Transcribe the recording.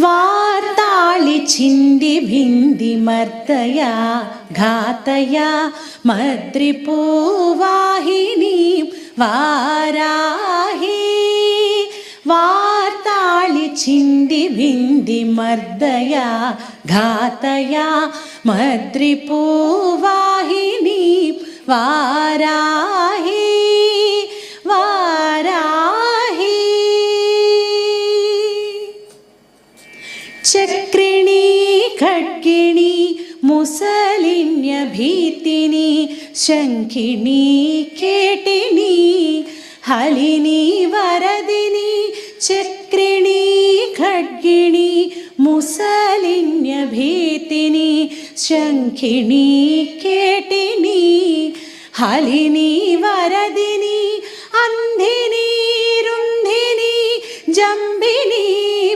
వార్తాళి చింది భింది మర్దయా ఘాతయా మద్రిపోవాహిని వారాహి. వార్తాళి చింది భింది మర్దయా ఘాతయా మద్రిపోవాహిని వారా ശക്രിണി ഖഡ്ഗിണി മുസലിന്യ ഭീതിനി ശംഖിണി കേട്ടിനി ഹലിനി വരദിനി ചക്രിണി ഖഡ്ഗിണി മുസലിന്യ ഭീതിനി ശംഖിണി കേട്ടിനി ഹലിനി വരദിനി അന്ധിനി രുന്ധിനി ജംഭിനി